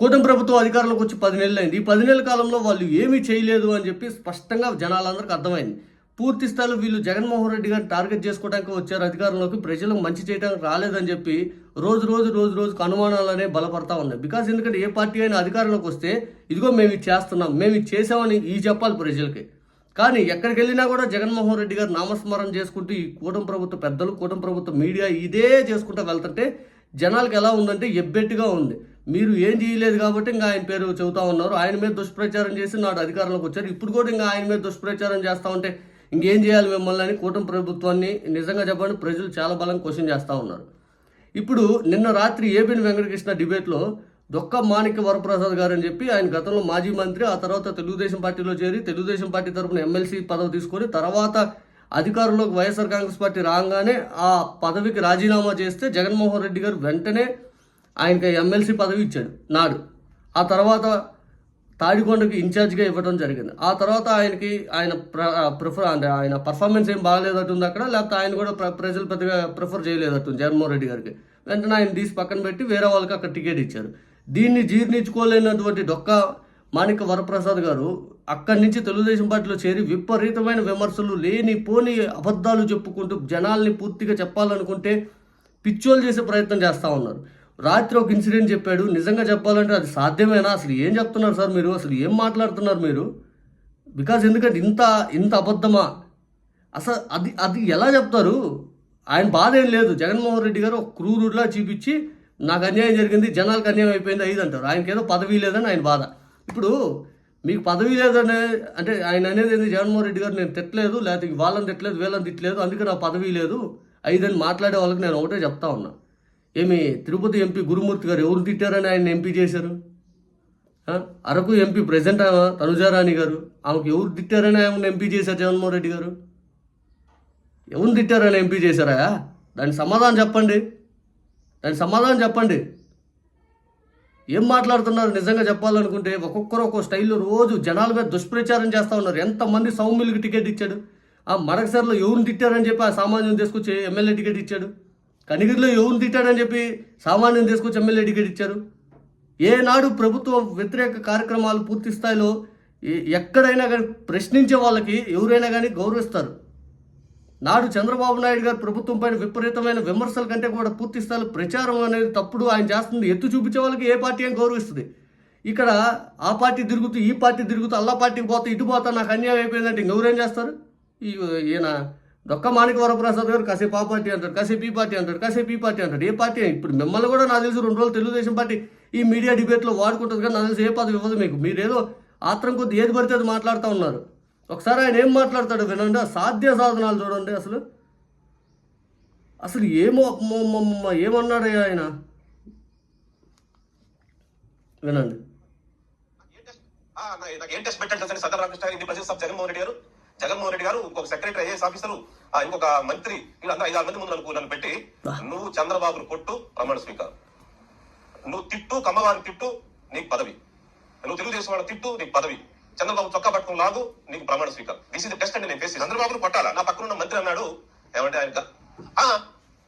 కూటమి ప్రభుత్వం అధికారంలోకి వచ్చి పది నెలలు అయింది ఈ పది నెలల కాలంలో వాళ్ళు ఏమీ చేయలేదు అని చెప్పి స్పష్టంగా జనాలందరికీ అర్థమైంది. పూర్తి స్థాయిలో వీళ్ళు జగన్మోహన్ రెడ్డి గారిని టార్గెట్ చేసుకోవడానికి వచ్చారు అధికారంలోకి ప్రజలకు మంచి చేయడానికి రాలేదని చెప్పి రోజు రోజు రోజు రోజుకు అనుమానాలనే బలపడతా ఉన్నాయి. బికాజ్ ఎందుకంటే ఏ పార్టీ అయినా అధికారంలోకి వస్తే ఇదిగో మేము ఇది చేస్తున్నాం మేము ఇది చేసామని ఈ చెప్పాలి ప్రజలకి. కానీ ఎక్కడికి వెళ్ళినా కూడా జగన్మోహన్ రెడ్డి గారు నామస్మరణ చేసుకుంటూ ఈ కూటమి ప్రభుత్వ పెద్దలు కూటమి ప్రభుత్వ మీడియా ఇదే చేసుకుంటూ వెళ్తుంటే జనాలకు ఎలా ఉందంటే ఎబ్బెట్టుగా ఉంది. మీరు ఏం చేయలేదు కాబట్టి ఇంకా ఆయన పేరు చెబుతా ఉన్నారు. ఆయన మీద దుష్ప్రచారం చేసి నాడు అధికారంలోకి వచ్చారు. ఇప్పుడు కూడా ఇంకా ఆయన మీద దుష్ప్రచారం చేస్తూ ఉంటే ఇంకేం చేయాలి మిమ్మల్ని అని కూటమి ప్రభుత్వాన్ని నిజంగా చెప్పండి ప్రజలు చాలా బలంగా క్వశ్చన్ చేస్తూ ఉన్నారు. ఇప్పుడు నిన్న రాత్రి ఏబిన్ వెంకటకృష్ణ డిబేట్లో దొక్క మాణిక్య వరప్రసాద్ గారు అని చెప్పి ఆయన గతంలో మాజీ మంత్రి ఆ తర్వాత తెలుగుదేశం పార్టీలో చేరి తెలుగుదేశం పార్టీ తరఫున ఎమ్మెల్సీ పదవి తీసుకొని తర్వాత అధికారంలోకి వైఎస్ఆర్ కాంగ్రెస్ పార్టీ రాగానే ఆ పదవికి రాజీనామా చేస్తే జగన్మోహన్ రెడ్డి గారు వెంటనే ఆయనకి ఎమ్మెల్సీ పదవి ఇచ్చాడు నాడు. ఆ తర్వాత తాడికొండకి ఇన్ఛార్జ్గా ఇవ్వడం జరిగింది. ఆ తర్వాత ఆయనకి ఆయన ప్రిఫర్ అంటే ఆయన పర్ఫార్మెన్స్ ఏం బాగాలేదట్టుంది అక్కడ లేకపోతే ఆయన కూడా ప్ర- ప్రజలు పెద్దగా ప్రిఫర్ చేయలేదట్టుంది జగన్మోహన్ రెడ్డి గారికి. వెంటనే ఆయన తీసి పక్కన పెట్టి వేరే వాళ్ళకి అక్కడ టికెట్ ఇచ్చారు. దీన్ని జీర్ణించుకోలేనటువంటి డొక్క మాణిక వరప్రసాద్ గారు అక్కడి నుంచి తెలుగుదేశం పార్టీలో చేరి విపరీతమైన విమర్శలు లేని పోని అబద్ధాలు చెప్పుకుంటూ జనాల్ని పూర్తిగా చెప్పాలనుకుంటే పిచ్చోలు చేసే ప్రయత్నం చేస్తూ ఉన్నారు. రాత్రి ఒక ఇన్సిడెంట్ చెప్పాడు. నిజంగా చెప్పాలంటే అది సాధ్యమేనా? అసలు ఏం చెప్తున్నారు సార్ మీరు? అసలు ఏం మాట్లాడుతున్నారు మీరు? బికాజ్ ఎందుకంటే ఇంత ఇంత అబద్ధమా? అసలు అది అది ఎలా చెప్తారు? ఆయన బాధ ఏం లేదు. జగన్మోహన్ రెడ్డి గారు ఒక క్రూరులా చూపించి నాకు అన్యాయం జరిగింది జనాలకు అన్యాయం అయిపోయింది ఐదు అంటారు. ఆయనకి ఏదో పదవి లేదని ఆయన బాధ. ఇప్పుడు మీకు పదవి లేదనే అంటే ఆయన అనేది ఏంది? జగన్మోహన్ రెడ్డి గారు నేను తిట్టలేదు లేకపోతే వాళ్ళని తిట్టలేదు వీళ్ళని తిట్టలేదు అందుకే నా పదవి లేదు. ఐదని మాట్లాడే వాళ్ళకి నేను ఒకటే చెప్తా ఉన్నా. ఏమి తిరుపతి ఎంపీ గురుమూర్తి గారు ఎవరు తిట్టారని ఆయన ఎంపీ చేశారు? అరకు ఎంపీ ప్రజెంట్ ఆమె తనుజారాణి గారు ఆమెకు ఎవరు తిట్టారని ఆమెను ఎంపీ చేశారు జగన్మోహన్ రెడ్డి గారు? ఎవరు తిట్టారని ఎంపీ చేశారా? దానికి సమాధానం చెప్పండి. దాని సమాధానం చెప్పండి. ఏం మాట్లాడుతున్నారు? నిజంగా చెప్పాలనుకుంటే ఒక్కొక్కరు ఒక్కో స్టైల్లో రోజు జనాల మీద దుష్ప్రచారం చేస్తూ ఉన్నారు. ఎంతమంది సౌమ్యులకి టికెట్ ఇచ్చాడు? ఆ మరొకసారిలో ఎవరిని తిట్టారని చెప్పి ఆ సామాన్యం తీసుకొచ్చి ఎమ్మెల్యే టికెట్ ఇచ్చాడు? కనిగిరిలో ఎవరు తిట్టాడని చెప్పి సామాన్యం తీసుకొచ్చి ఎమ్మెల్యే టికెట్ ఇచ్చారు? ఏనాడు ప్రభుత్వ వ్యతిరేక కార్యక్రమాలు పూర్తి స్థాయిలో ఎక్కడైనా కానీ ప్రశ్నించే వాళ్ళకి ఎవరైనా కానీ గౌరవిస్తారు. నాడు చంద్రబాబు నాయుడు గారు ప్రభుత్వం పైన విపరీతమైన విమర్శల కంటే కూడా పూర్తి స్థాయిలో ప్రచారం అనేది తప్పుడు ఆయన చేస్తుంది. ఎత్తు చూపించే వాళ్ళకి ఏ పార్టీ అని గౌరవిస్తుంది. ఇక్కడ ఆ పార్టీ తిరుగుతూ ఈ పార్టీ తిరుగుతూ అల్లా పార్టీకి పోతా ఇటు పోతా నాకు అన్యాయం అయిపోయిందంటే ఇంకెవరేం చేస్తారు? ఈ ఈయన దొక్క మాణిక వరప్రసాద్ గారు కాసేపు ఆ పార్టీ అంటారు కాసేపు ఈ పార్టీ అంటారు కాసేపు ఈ పార్టీ అంటారు ఏ పార్టీ? ఇప్పుడు మిమ్మల్ని కూడా నాకు తెలిసి రెండు రోజులు తెలుగుదేశం పార్టీ ఈ మీడియా డిబేట్లో వాడుకుంటుంది కానీ నాకు తెలిసి ఏ పదవి ఇవ్వదు మీకు. మీరేదో ఆత్రం కొద్ది ఏది పడితే అది మాట్లాడుతూ ఉన్నారు. ఒకసారి ఆయన ఏం మాట్లాడతాడు వినండి. సాధ్య సాధనాలు చూడండి అసలు. అసలు ఏమో ఏమన్నాడు ఆయన? వినండి. ఏం టెస్ట్? నాకు ఏం టెస్ట్ పెట్టండి తెలుసండి సదర్ రామకృష్ణ ఇది ప్రజెన్స్ జగన్మోహన్ రెడ్డి గారు. జగన్మోహన్ రెడ్డి గారు ఇంకొక సెక్రటరీ ఐఏఎస్ ఆఫీసరు ఇంకొక మంత్రి వీళ్ళందరూ ఐదారు మంది ముందు నన్ను నన్ను పెట్టి నువ్వు చంద్రబాబును కొట్టు ప్రమాణ స్వీకారం. నువ్వు తిట్టు కమ్మవారిని తిట్టు నీకు పదవి. నువ్వు తెలుగుదేశం వాళ్ళ తిట్టు నీకు పదవి. చంద్రబాబు చొక్కా పట్టుకుని లాగు నీకు ప్రమాణ స్వీకారం. దిస్ ఇస్ టెస్ట్ అండి నేను ఫేస్ చంద్రబాబును కొట్టాలా? నా పక్కన ఉన్న మంత్రి అన్నాడు. ఏమంటే ఆయన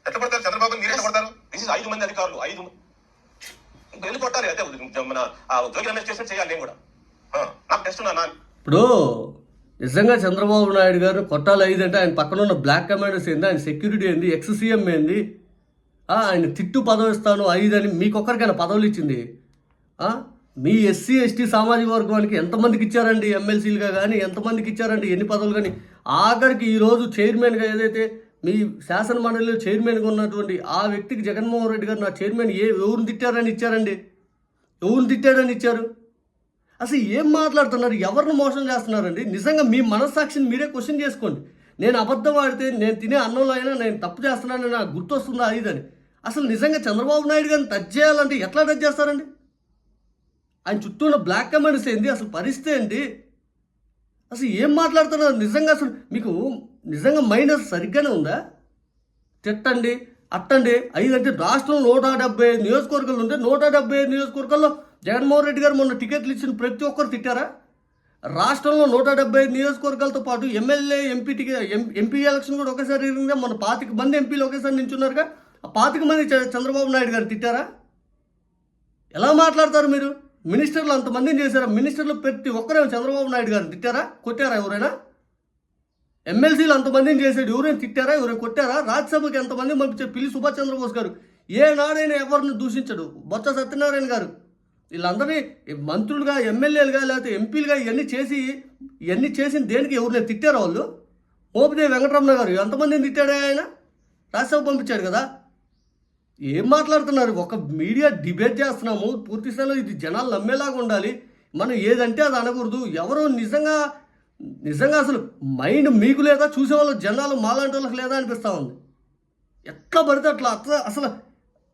ఎట్లా కొడతారు? చంద్రబాబు మీరు ఎట్లా కొడతారు? దిస్ ఇస్ ఐదు మంది అధికారులు. ఐదు వెళ్ళి కొట్టాలి? అయితే మన ఆ జోగి రమేష్ చేసినట్టు చేయాలి నేను కూడా. ఆ, నాకు టెస్ట్ ఉన్నా ఇప్పుడు నిజంగా చంద్రబాబు నాయుడు గారు కొట్టాలి ఐదు అంటే ఆయన పక్కన ఉన్న బ్లాక్ కమాండర్స్ ఏంది? ఆయన సెక్యూరిటీ ఏంది? ఎక్స్ సీఎం ఏంది? ఆయన తిట్టు పదవి ఇస్తాను ఐదు అని మీకొక్కరికైనా పదవులు ఇచ్చింది. మీ ఎస్సీ ఎస్టీ సామాజిక వర్గానికి ఎంతమందికి ఇచ్చారండి ఎమ్మెల్సీలుగా కానీ ఎంతమందికి ఇచ్చారండి? ఎన్ని పదవులు కానీ ఆఖరికి ఈరోజు చైర్మన్గా ఏదైతే మీ శాసన మండలిలో చైర్మన్గా ఉన్నటువంటి ఆ వ్యక్తికి జగన్మోహన్ రెడ్డి గారు నా చైర్మన్ ఏ ఎవరిని తిట్టారని ఇచ్చారండి? ఎవరిని తిట్టాడని ఇచ్చారు? అసలు ఏం మాట్లాడుతున్నారు? ఎవరిని మోసం చేస్తున్నారండి? నిజంగా మీ మనస్సాక్షిని మీరే క్వశ్చన్ చేసుకోండి. నేను అబద్ధం ఆడితే నేను తినే అన్నంలో అయినా నేను తప్పు చేస్తున్నానని నాకు గుర్తొస్తుందా? ఇదని అసలు నిజంగా చంద్రబాబు నాయుడు గారిని టచ్ చేయాలంటే ఎట్లా టచ్ చేస్తారండి? ఆయన చుట్టూ ఉన్న బ్లాక్ కమెంట్స్ ఏంటి అసలు పరిస్థితి ఏంటి? అసలు ఏం మాట్లాడుతున్నారు? నిజంగా అసలు మీకు నిజంగా మైండ్ అసలు సరిగ్గానే ఉందా? తిట్టండి అట్టండి. ఐదంటే రాష్ట్రంలో నూట డెబ్బై ఐదు నియోజకవర్గాలు ఉంటే నూట డెబ్బై ఐదు నియోజకవర్గాల్లో జగన్మోహన్ రెడ్డి గారు మొన్న టికెట్లు ఇచ్చిన ప్రతి ఒక్కరు తిట్టారా? రాష్ట్రంలో నూట డెబ్బై ఐదు నియోజకవర్గాలతో పాటు MLA MP ticket MP election కూడా ఒకేసారి జరిగిందా? మన పాతిక మంది ఎంపీలు ఒకేసారి నించున్నారుగా. ఆ పాతిక మంది చ- చంద్రబాబు నాయుడు గారు తిట్టారా? ఎలా మాట్లాడతారు మీరు? మినిస్టర్లు అంతమందిని చేశారా? మినిస్టర్లు ప్రతి ఒక్కరేమో చంద్రబాబు నాయుడు గారిని తిట్టారా? కొట్టారా ఎవరైనా? ఎమ్మెల్సీలు అంతమందిని చేశాడు. ఎవరైనా తిట్టారా? ఎవరైనా కొట్టారా? రాజ్యసభకి ఎంతమంది పంపించారు? పిల్లి సుభాష్ చంద్రబోస్ గారు. ఏనాడైనా ఎవరిని దూషించడు? బొత్స సత్యనారాయణ గారు. వీళ్ళందరినీ మంత్రులుగా ఎమ్మెల్యేలుగా లేకపోతే ఎంపీలుగా ఇవన్నీ చేసి ఇవన్నీ చేసిన దేనికి ఎవరిని తిట్టారు వాళ్ళు? మోపిదేవి వెంకటరమణ గారు ఎంతమందిని తిట్టాడే ఆయన? రాజ్యసభ పంపించాడు కదా. ఏం మాట్లాడుతున్నారు? ఒక మీడియా డిబేట్ చేస్తున్నాము. పూర్తి స్థాయిలో ఇది జనాలు నమ్మేలాగా ఉండాలి. మనం ఏదంటే అది అనకూడదు. ఎవరు నిజంగా నిజంగా అసలు మైండ్ మీకు లేదా? చూసేవాళ్ళు జనాలు మాలాంటి వాళ్ళకి లేదా అనిపిస్తూ ఉంది. ఎట్లా పడితే అట్లా అట్లా అసలు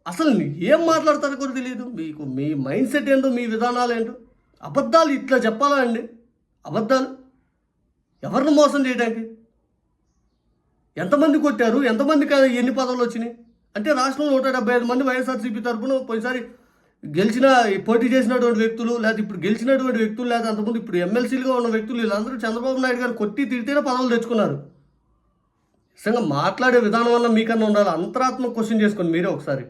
అసలు ఏం మాట్లాడతారో కూడా తెలియదు మీకు మీ మైండ్ సెట్ ఏంటో మీ విధానాలు ఏంటో. అబద్ధాలు ఇట్లా చెప్పాలా అండి? అబద్ధాలు? ఎవరిని మోసం చేయడానికి? ఎంతమంది కొట్టారు? ఎంతమందికి ఎన్ని పదవులు వచ్చినాయి? అంటే రాష్ట్రంలో నూట డెబ్బై ఐదు మంది వైఎస్ఆర్సీపీ తరఫున పోయినసారి గెలిచిన పోటీ చేసినటువంటి వ్యక్తులు లేదా ఇప్పుడు గెలిచినటువంటి వ్యక్తులు లేదా అంతకుముందు ఇప్పుడు ఎమ్మెల్సీలుగా ఉన్న వ్యక్తులు వీళ్ళందరూ చంద్రబాబు నాయుడు గారు కొట్టి తిడితేనే పదవులు తెచ్చుకున్నారు. నిజంగా మాట్లాడే విధానం వల్ల మీకన్నా ఉండాలి. అంతరాత్మ క్వశ్చన్ చేసుకోండి మీరే ఒకసారి.